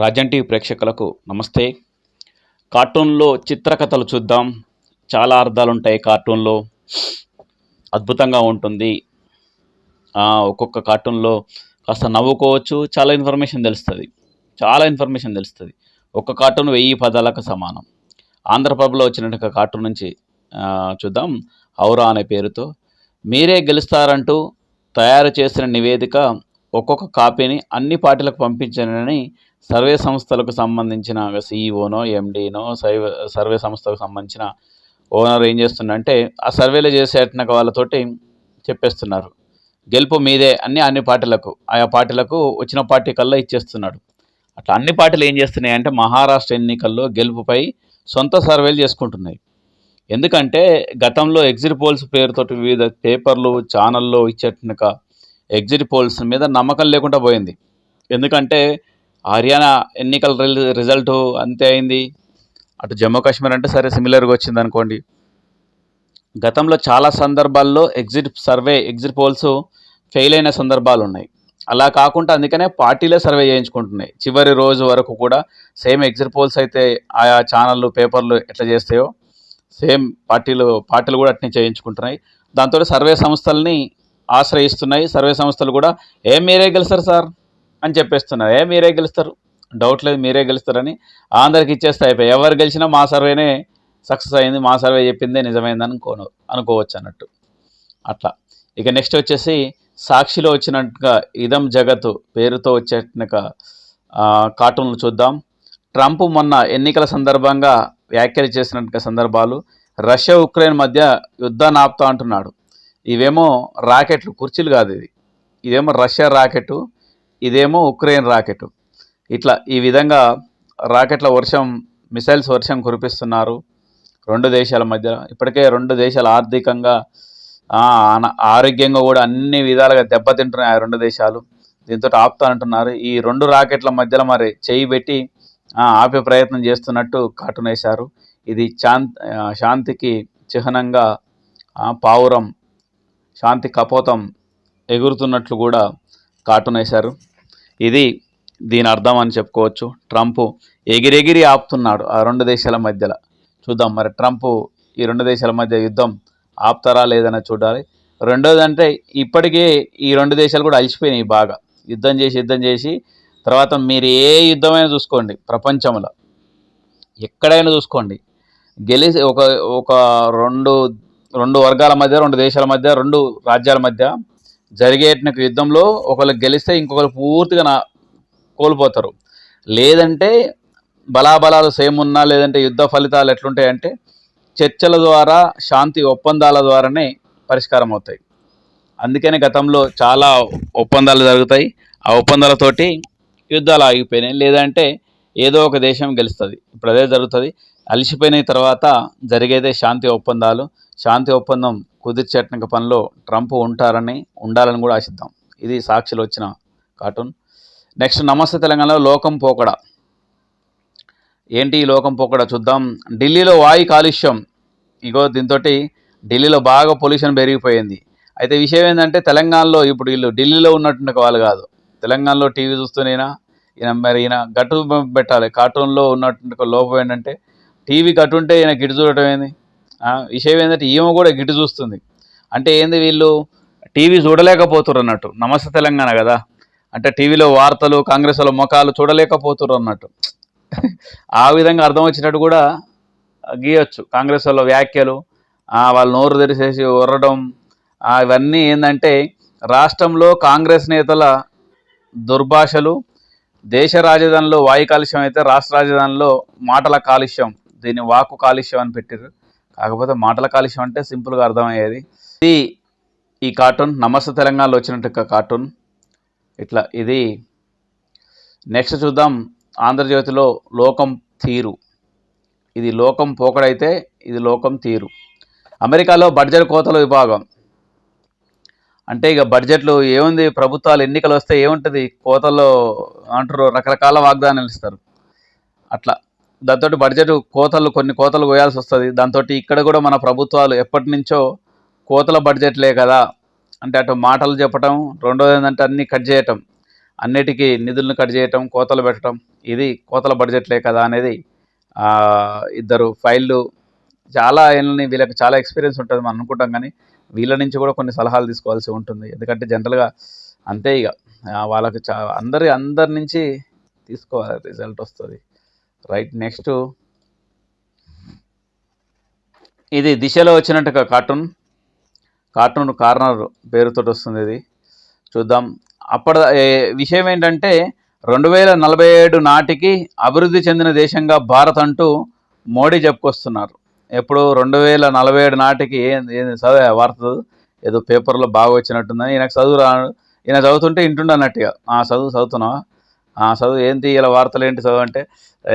Rajan TV ప్రేక్షకులకు నమస్తే. కార్టూన్లో చిత్రకథలు చూద్దాం. చాలా అర్థాలు ఉంటాయి కార్టూన్లో. అద్భుతంగా ఉంటుంది. ఒక్కొక్క కార్టూన్లో కాస్త నవ్వుకోవచ్చు. చాలా ఇన్ఫర్మేషన్ తెలుస్తుంది. చాలా ఇన్ఫర్మేషన్ తెలుస్తుంది. ఒక్క కార్టూన్ వెయ్యి పదాలకు సమానం. ఆంధ్రప్రభలో వచ్చిన కార్టూన్ నుంచి చూద్దాం. ఔరా అనే పేరుతో. మీరే గెలుస్తారంటూ తయారు చేసిన నివేదిక ఒక్కొక్క కాపీని అన్ని పార్టీలకు పంపించానని సర్వే సంస్థలకు సంబంధించిన సీఈఓనో ఎండీనో సర్వే సర్వే సంస్థకు సంబంధించిన ఓనర్ ఏం చేస్తుందంటే ఆ సర్వేలు చేసేట వాళ్ళతోటి చెప్పేస్తున్నారు. గెలుపు మీదే అన్ని అన్ని పార్టీలకు ఆయా పార్టీలకు వచ్చిన పార్టీ కల్లా ఇచ్చేస్తున్నాడు. అట్లా అన్ని పార్టీలు ఏం చేస్తున్నాయి అంటే మహారాష్ట్ర ఎన్నికల్లో గెలుపుపై సొంత సర్వేలు చేసుకుంటున్నాయి. ఎందుకంటే గతంలో ఎగ్జిట్ పోల్స్ పేరుతోటి వివిధ పేపర్లు ఛానల్లో ఇచ్చేటక ఎగ్జిట్ పోల్స్ మీద నమ్మకం లేకుండా పోయింది. ఎందుకంటే హర్యానా ఎన్నికల రిజల్ట్ అంతే అయింది. అటు జమ్మూ కాశ్మీర్ అంటే సరే సిమిలర్గా వచ్చింది అనుకోండి. గతంలో చాలా సందర్భాల్లో exit survey exit polls fail అయిన సందర్భాలు ఉన్నాయి. అలా కాకుండా అందుకనే పార్టీలే సర్వే చేయించుకుంటున్నాయి. చివరి రోజు వరకు కూడా సేమ్ ఎగ్జిట్ పోల్స్ అయితే ఆయా ఛానళ్ళు పేపర్లు ఎట్లా చేస్తాయో సేమ్ పార్టీలు పార్టీలు కూడా అట్నే చేయించుకుంటున్నాయి. దాంతో సర్వే సంస్థల్ని ఆశ్రయిస్తున్నాయి. సర్వే సంస్థలు కూడా ఏం మీరే గెలుస్తారు సార్? అని చెప్పేస్తున్నారు. ఏ మీరే గెలుస్తారు? డౌట్ లేదు మీరే గెలుస్తారని ఆంధ్రకి ఇచ్చేస్తే అయిపోయి. ఎవరు గెలిచినా మా సర్వేనే సక్సెస్ అయింది మా సర్వే చెప్పిందే నిజమైంది అనుకోను అనుకోవచ్చు అన్నట్టు. అట్లా. ఇక నెక్స్ట్ వచ్చేసి సాక్షిలో వచ్చినట్టుగా ఇదం జగత్ పేరుతో వచ్చేట్టుగా కార్టూన్లు చూద్దాం. ట్రంప్ మొన్న ఎన్నికల సందర్భంగా వ్యాఖ్యలు చేసినట్టుగా సందర్భాలు. రష్యా ఉక్రెయిన్ మధ్య యుద్ధాన్ని ఆపుతా అంటున్నాడు. ఇవేమో రాకెట్లు కుర్చీలు కాదు ఇది. ఇదేమో రష్యా రాకెట్ ఇదేమో ఉక్రెయిన్ రాకెట్. ఇట్లా ఈ విధంగా రాకెట్ల వర్షం మిసైల్స్ వర్షం కురిపిస్తున్నారు. రెండు దేశాల మధ్య ఇప్పటికే రెండు దేశాలు ఆర్థికంగా ఆరోగ్యంగా కూడా అన్ని విధాలుగా దెబ్బతింటున్నాయి ఆ రెండు దేశాలు. దీంతో ఆపుతా అంటున్నారు. ఈ రెండు రాకెట్ల మధ్యలో మరి చేయి పెట్టి ఆపే ప్రయత్నం చేస్తున్నట్టు కార్టూన్ వేశారు. ఇది శాంతి శాంతికి చిహ్నంగా పావురం శాంతి కపోతం ఎగురుతున్నట్లు కూడా కార్టూన్ వేశారు. ఇది దీని అర్థం అని చెప్పుకోవచ్చు. ట్రంప్ ఎగిరెగిరి ఆపుతున్నాడు ఆ రెండు దేశాల మధ్యలో. చూద్దాం మరి ట్రంప్ ఈ రెండు దేశాల మధ్య యుద్ధం ఆపుతారా లేదని చూడాలి. రెండోది అంటే ఇప్పటికే ఈ రెండు దేశాలు కూడా అలసిపోయినాయి బాగా. యుద్ధం చేసి యుద్ధం చేసి తర్వాత మీరు ఏ యుద్ధమైనా చూసుకోండి ప్రపంచంలో. ఎక్కడైనా చూసుకోండి. గెలిచి ఒక ఒక రెండు రెండు వర్గాల మధ్య రెండు దేశాల మధ్య రెండు రాజ్యాల మధ్య జరిగే యుద్ధంలో ఒకరు గెలిస్తే ఇంకొకరు పూర్తిగా నా కోల్పోతారు. లేదంటే బలాబలాలు సేమ్ ఉన్నా లేదంటే యుద్ధ ఫలితాలు ఎట్లుంటాయంటే చర్చల ద్వారా శాంతి ఒప్పందాల ద్వారానే పరిష్కారం అవుతాయి. అందుకనే గతంలో చాలా ఒప్పందాలు జరుగుతాయి. ఆ ఒప్పందాలతోటి యుద్ధాలు ఆగిపోయినాయి. లేదంటే ఏదో ఒక దేశం గెలుస్తుంది. ఇప్పుడు అదే జరుగుతుంది. అలసిపోయిన తర్వాత జరిగేదే శాంతి ఒప్పందాలు. శాంతి ఒప్పందం కుదిర్చేట పనిలో ట్రంప్ ఉంటారని ఉండాలని కూడా ఆశిద్దాం. ఇది సాక్షిలో వచ్చిన కార్టూన్. నెక్స్ట్ నమస్తే తెలంగాణలో లోకం పోకడ. ఏంటి ఈ లోకం పోకడ చూద్దాం. ఢిల్లీలో వాయు కాలుష్యం. ఇగో దీంతో ఢిల్లీలో బాగా పొల్యూషన్ పెరిగిపోయింది. అయితే విషయం ఏంటంటే తెలంగాణలో ఇప్పుడు వీళ్ళు ఢిల్లీలో ఉన్నటువంటి వాళ్ళు కాదు. తెలంగాణలో టీవీ చూస్తూనైనా ఈయన మరి ఈయన గట్టు పెట్టాలి. కార్టూన్లో ఉన్నటువంటి లోపం ఏంటంటే టీవీ కట్టుంటే ఈయన గిడి చూడటం ఏంది? విషయం ఏంటంటే ఈమె కూడా గిటు చూస్తుంది. అంటే ఏంది వీళ్ళు? టీవీ చూడలేకపోతురు అన్నట్టు. నమస్తే తెలంగాణ కదా. అంటే టీవీలో వార్తలు కాంగ్రెస్ వాళ్ళ ముఖాలు చూడలేకపోతురు అన్నట్టు. ఆ విధంగా అర్థం వచ్చినట్టు కూడా గీయొచ్చు. కాంగ్రెస్ వాళ్ళ వ్యాఖ్యలు వాళ్ళ వాళ్ళు నోరు తెరిచేసి ఉర్రడం ఇవన్నీ ఏంటంటే రాష్ట్రంలో కాంగ్రెస్ నేతల దుర్భాషలు దేశ రాజధానిలో వాయు కాలుష్యం అయితే రాష్ట్ర రాజధానిలో మాటల కాలుష్యం దీన్ని వాకు కాలుష్యం అని పెట్టారు కాకపోతే మాటల కాలుష్యం అంటే సింపుల్గా అర్థమయ్యేది. ఇది ఈ కార్టూన్ నమస్తే తెలంగాణలో వచ్చినట్టు కార్టూన్. ఇట్లా ఇది. నెక్స్ట్ చూద్దాం ఆంధ్రజ్యోతిలో లోకం తీరు. ఇది లోకం పోకడైతే ఇది లోకం తీరు. అమెరికాలో బడ్జెట్ కోతల విభాగం. అంటే ఇక బడ్జెట్లు ఏముంది? ప్రభుత్వాలు ఎన్నికలు వస్తే ఏముంటుంది? కోతల్లో అంటారు రకరకాల వాగ్దానాలు ఇస్తారు. అట్లా. దాంతో బడ్జెట్ కోతలు కొన్ని కోతలు పోయాల్సి వస్తుంది. దాంతో ఇక్కడ కూడా మన ప్రభుత్వాలు ఎప్పటి నుంచో కోతల బడ్జెట్లే కదా అంటే అటు మాటలు చెప్పటం రెండోది ఏంటంటే అన్నీ కట్ చేయటం అన్నిటికీ నిధులను కట్ చేయటం కోతలు పెట్టడం ఇది కోతల బడ్జెట్లే కదా అనేది ఇద్దరు ఫైళ్ళు. చాలా ఏళ్ళని వీళ్ళకి చాలా ఎక్స్పీరియన్స్ ఉంటుంది మనం అనుకుంటాం కానీ వీళ్ళ నుంచి కూడా కొన్ని సలహాలు తీసుకోవాల్సి ఉంటుంది. ఎందుకంటే జనరల్గా అంతే ఇక. వాళ్ళకి చా అందరి అందరి నుంచి తీసుకోవాలి రిజల్ట్ వస్తుంది. Right next. ఇది దిశలో వచ్చినట్టుగా కార్టూన్. కార్టూన్ కార్నర్ పేరుతో వస్తుంది ఇది. చూద్దాం. అప్పటి విషయం ఏంటంటే రెండు వేల నలభై ఏడు నాటికి అభివృద్ధి చెందిన దేశంగా భారత్ అంటూ మోడీ చెప్పుకొస్తున్నారు. ఎప్పుడు రెండు వేల నలభై ఏడు నాటికి ఏం చదివే వార్త ఏదో పేపర్లో బాగా వచ్చినట్టుందని ఈయనకు చదువు రాను ఈయన చదువుతుంటే ఇంటుండన్నట్టుగా. చదువు చదువుతున్నావా? చదువు ఏంటి ఇలా వార్తలు ఏంటి చదువు అంటే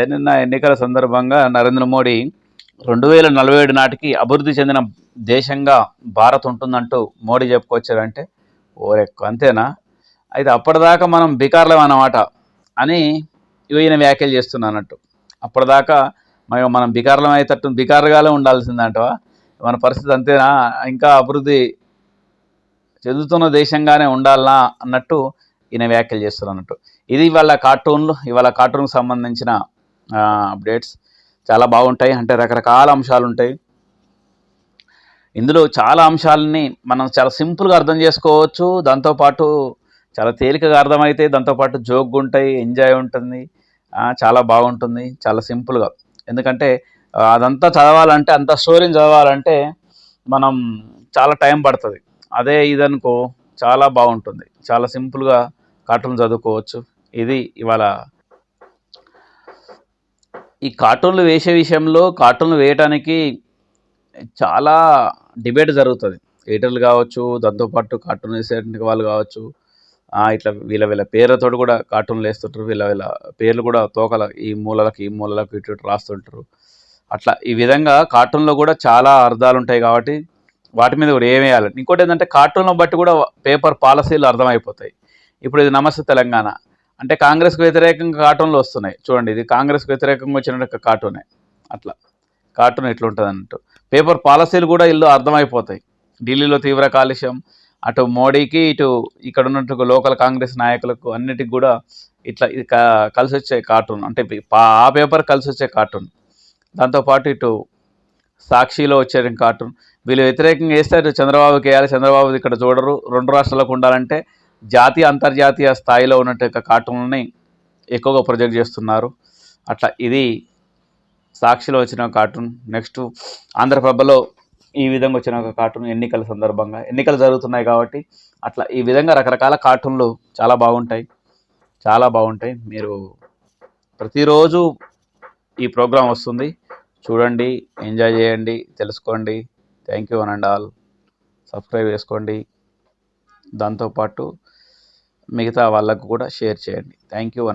నిన్న ఎన్నికల సందర్భంగా నరేంద్ర మోడీ రెండు వేల నలభై ఏడు నాటికి అభివృద్ధి చెందిన దేశంగా భారత్ ఉంటుందంటూ మోడీ చెప్పుకొచ్చారంటే ఓరెక్కు అంతేనా? అయితే అప్పటిదాకా మనం బికార్లం అన్నమాట అని ఈయన వ్యాఖ్యలు చేస్తున్నానట్టు అప్పటిదాకా మనం మనం బికార్లం అయ్యేటట్టు బికారుగానే ఉండాల్సిందంటవా? మన పరిస్థితి అంతేనా? ఇంకా అభివృద్ధి చెందుతున్న దేశంగానే ఉండాలనా అన్నట్టు ఈయన వ్యాఖ్యలు చేస్తున్నట్టు ఇది ఇవాళ కార్టూన్లు ఇవాళ కార్టూన్కి సంబంధించిన అప్డేట్స్. చాలా బాగుంటాయి. అంటే రకరకాల అంశాలు ఉంటాయి. ఇందులో చాలా అంశాలని మనం చాలా సింపుల్గా అర్థం చేసుకోవచ్చు. దాంతోపాటు చాలా తేలికగా అర్థమైతే దాంతోపాటు జోక్గా ఉంటాయి ఎంజాయ్ ఉంటుంది. చాలా బాగుంటుంది. చాలా సింపుల్గా. ఎందుకంటే అదంతా చదవాలంటే అంత స్టోరీని చదవాలంటే మనం చాలా టైం పడుతుంది. అదే ఇదనుకో చాలా బాగుంటుంది. చాలా సింపుల్గా కార్టూన్ చదువుకోవచ్చు. ఇది ఇవాళ ఈ కార్టూన్లు వేసే విషయంలో కార్టూన్లు వేయటానికి చాలా డిబేట్ జరుగుతుంది. ఎడిటర్లు కావచ్చు దాంతోపాటు కార్టూన్ వేసే వాళ్ళు కావచ్చు. ఇట్లా వీళ్ళ వీళ్ళ పేర్లతో కూడా కార్టూన్లు వేస్తుంటారు. వీళ్ళ వీళ్ళ పేర్లు కూడా తోకల ఈ మూలలకు ఈ మూలలకు ఇటు ఇటు రాస్తుంటారు. అట్లా ఈ విధంగా కార్టూన్లో కూడా చాలా అర్థాలు ఉంటాయి కాబట్టి వాటి మీద కూడా ఏం వేయాలి? ఇంకోటి ఏంటంటే కార్టూన్లో బట్టి కూడా పేపర్ పాలసీలు అర్థమైపోతాయి. ఇప్పుడు ఇది నమస్తే తెలంగాణ. అంటే కాంగ్రెస్కు వ్యతిరేకంగా కార్టూన్లు వస్తున్నాయి. చూడండి ఇది కాంగ్రెస్కు వ్యతిరేకంగా వచ్చిన కార్టూనే. అట్లా. కార్టూన్ ఎట్లుంటుంది అన్నట్టు పేపర్ పాలసీలు కూడా ఇల్లు అర్థమైపోతాయి. ఢిల్లీలో తీవ్ర కాలుష్యం అటు మోడీకి ఇటు ఇక్కడ ఉన్నట్టు లోకల్ కాంగ్రెస్ నాయకులకు అన్నిటికి కూడా ఇట్లా ఇది కలిసి వచ్చే కార్టూన్. అంటే ఆ పేపర్ కలిసి వచ్చే కార్టూన్ దాంతోపాటు ఇటు సాక్షిలో వచ్చే కార్టూన్. వీళ్ళు వ్యతిరేకంగా వేస్తే అటు చంద్రబాబుకి వేయాలి చంద్రబాబు ఇక్కడ చూడరు. రెండు రాష్ట్రాలకు ఉండాలంటే జాతీయ అంతర్జాతీయ స్థాయిలో ఉన్నట్టు కార్టూన్ని ఎక్కువగా ప్రొజెక్ట్ చేస్తున్నారు. అట్లా ఇది సాక్షిలో వచ్చిన కార్టూన్. నెక్స్ట్ ఆంధ్రప్రభలో ఈ విధంగా వచ్చిన ఒక కార్టూన్ ఎన్నికల సందర్భంగా. ఎన్నికలు జరుగుతున్నాయి కాబట్టి అట్లా ఈ విధంగా రకరకాల కార్టూన్లు చాలా బాగుంటాయి. చాలా బాగుంటాయి. మీరు ప్రతిరోజు ఈ ప్రోగ్రాం వస్తుంది. చూడండి ఎంజాయ్ చేయండి తెలుసుకోండి. Thank you one and all. Subscribe చేసుకోండి. దాంతోపాటు మిగతా వాళ్ళకు కూడా షేర్ చేయండి. Thank you